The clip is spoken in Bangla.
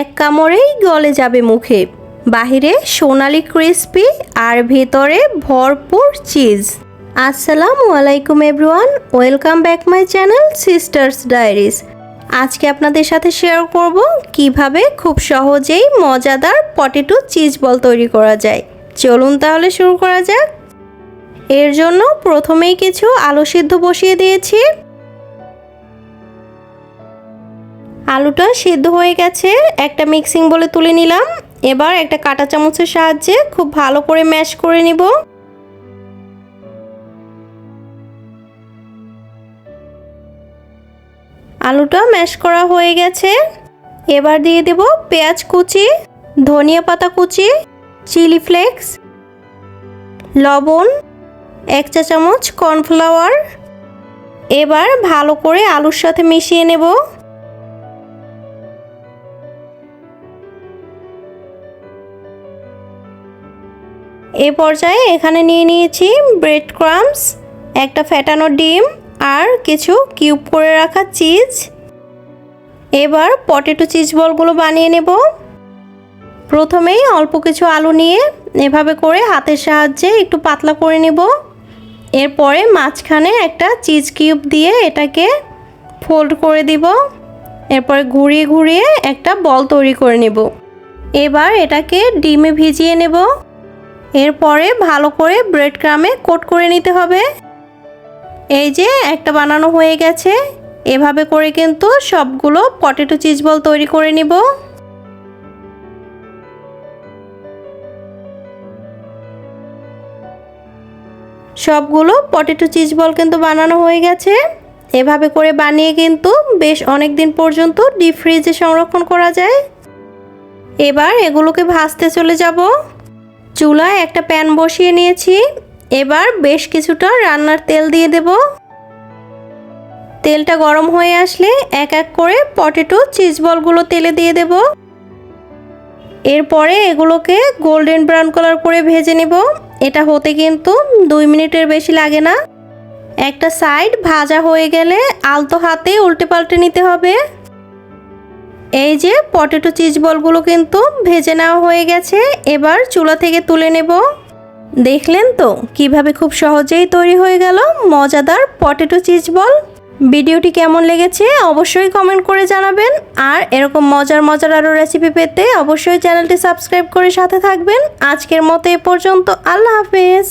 এক কামড়েই গলে যাবে মুখে। বাহিরে সোনালি ক্রিস্পি আর ভেতরে ভরপুর চিজ। আসসালামু আলাইকুম everyone, welcome back my channel sisters diaries. আজকে আপনাদের সাথে শেয়ার করব কীভাবে খুব সহজেই মজাদার পটেটো চিজ বল তৈরি করা যায়। চলুন তাহলে শুরু করা যাক। এর জন্য প্রথমেই কিছু আলু সিদ্ধ বসিয়ে দিয়েছি। আলুটা সিদ্ধ হয়ে গেছে। একটা মিক্সিং বলে তুলে নিলাম। এবার একটা কাঁটা চামচের সাহায্যে খুব ভালো করে ম্যাশ করে নিব। আলুটা ম্যাশ করা হয়ে গেছে। এবার দিয়ে দেব পেঁয়াজ কুচি, ধনিয়া পাতা কুচি চিলি ফ্লেক্স লবণ, এক চা চামচ কর্নফ্লাওয়ার এবার ভালো করে আলুর সাথে মিশিয়ে নেব। এ পর্যায়ে এখানে নিয়ে নিয়েছি ব্রেড ক্রামস একটা ফ্যাটানো ডিম আর কিছু কিউব করে রাখা চিজ এবার পটেটো চিজ বলগুলো বানিয়ে নেব। প্রথমেই অল্প কিছু আলু নিয়ে এভাবে করে হাতের সাহায্যে একটু পাতলা করে নেব। এরপরে মাঝখানে একটা চিজ কিউব দিয়ে এটাকে ফোল্ড করে দিব। এরপরে ঘুরিয়ে ঘুরিয়ে একটা বল তৈরি করে নেব। এবার এটাকে ডিমে ভিজিয়ে নেব। এরপরে ভালো করে ব্রেড ক্রামে কোট করে নিতে হবে। এই যে একটা বানানো হয়ে গেছে। এভাবে করে কিন্তু সবগুলো পটেটো চিজ বল তৈরি করে নিব। সবগুলো পটেটো চিজ বল কিন্তু বানানো হয়ে গেছে। এভাবে করে বানিয়ে কিন্তু বেশ অনেক দিন পর্যন্ত ডিপ ফ্রিজে সংরক্ষণ করা যায়। এবার এগুলোকে ভাজতে চলে যাব। চুলায় একটা প্যান বসিয়ে নিয়েছি। এবার বেশ কিছুটা রান্নার তেল দিয়ে দেব। তেলটা গরম হয়ে আসলে এক এক করে পটেটো, চিজ বলগুলো তেলে দিয়ে দেব। এরপরে এগুলোকে গোল্ডেন ব্রাউন কালার করে ভেজে নেব। এটা হতে কিন্তু দুই মিনিটের বেশি লাগে না। একটা সাইড ভাজা হয়ে গেলে আলতো হাতে উল্টে পাল্টে নিতে হবে। এই যে পটেটো চিজ বলগুলো কিন্তু ভেজে নেওয়া হয়ে গেছে। এবার চুলা থেকে তুলে নেব। দেখলেন তো কীভাবে খুব সহজেই তৈরি হয়ে গেল মজাদার পটেটো চিজ বল। ভিডিওটি কেমন লেগেছে অবশ্যই কমেন্ট করে জানাবেন। আর এরকম মজার মজার আরও রেসিপি পেতে অবশ্যই চ্যানেলটি সাবস্ক্রাইব করে সাথে থাকবেন। আজকের মতো এ পর্যন্ত আল্লাহ হাফেজ।